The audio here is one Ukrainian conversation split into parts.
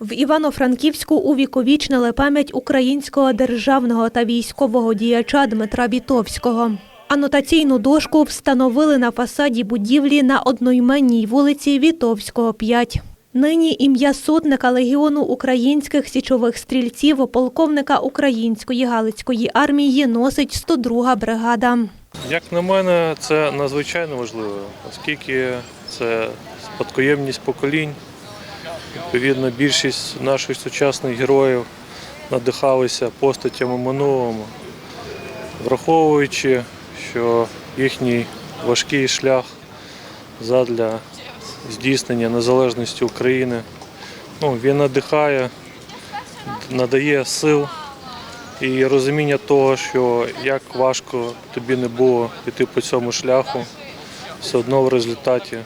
В Івано-Франківську увіковічнили пам'ять українського державного та військового діяча Дмитра Вітовського. Анотаційну дошку встановили на фасаді будівлі на одноіменній вулиці Вітовського, 5. Нині ім'я сотника Легіону українських січових стрільців, полковника української Галицької армії носить 102 бригада. Як на мене, це надзвичайно важливо, оскільки це спадкоємність поколінь. Відповідно, більшість наших сучасних героїв надихалися постатями минулого, враховуючи, що їхній важкий шлях задля здійснення незалежності України, ну, він надихає, надає сил і розуміння того, що як важко тобі не було піти по цьому шляху, все одно в результаті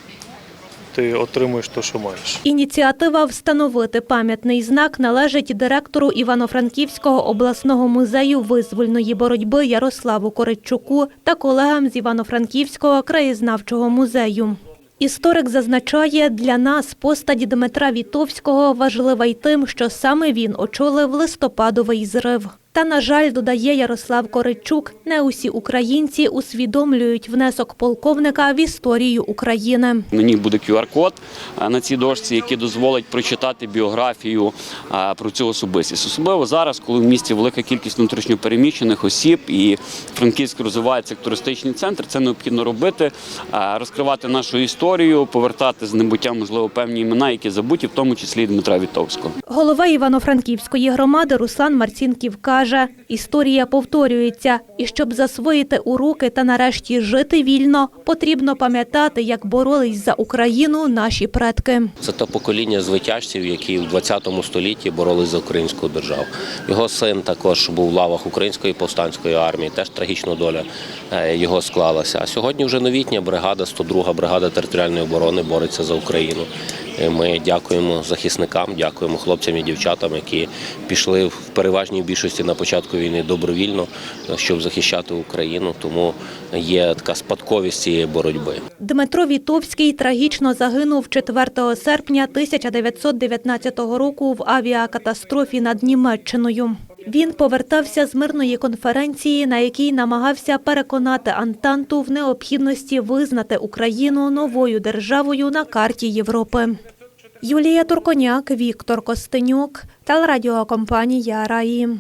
ти отримуєш те, що маєш. Ініціатива встановити пам'ятний знак належить директору Івано-Франківського обласного музею визвольної боротьби Ярославу Коричуку та колегам з Івано-Франківського краєзнавчого музею. Історик зазначає, для нас постать Дмитра Вітовського важлива й тим, що саме він очолив листопадовий зрив. Та, на жаль, додає Ярослав Коричук, не усі українці усвідомлюють внесок полковника в історію України. На ній буде QR-код на цій дошці, який дозволить прочитати біографію про цю особистість. Особливо зараз, коли в місті велика кількість внутрішньопереміщених осіб і Франківськ розвивається як туристичний центр. Це необхідно робити, розкривати нашу історію, повертати з небуття, можливо, певні імена, які забуті, в тому числі і Дмитра Вітовського. Голова Івано-Франківської громади Руслан Марцінків каже, історія повторюється, і щоб засвоїти уроки та нарешті жити вільно, потрібно пам'ятати, як боролись за Україну наші предки. Це те покоління звитяжців, які в 20 столітті боролись за українську державу. Його син також був в лавах української повстанської армії, теж трагічна доля е, його склалася. А сьогодні вже новітня бригада, 102 бригада територіальної оборони бореться за Україну. І Ми дякуємо захисникам, дякуємо хлопцям і дівчатам, які пішли в переважній більшості на початку війни добровільно, е, щоб захищати Україну. Тому є така спадковість цієї боротьби. Дмитро Вітовський трагічно загинув 4 серпня 1919 року в авіакатастрофі над Німеччиною. Він повертався з мирної конференції, на якій намагався переконати Антанту в необхідності визнати Україну новою державою на карті Європи. Юлія Турконяк, Віктор Костенюк, телерадіокомпанія Раї.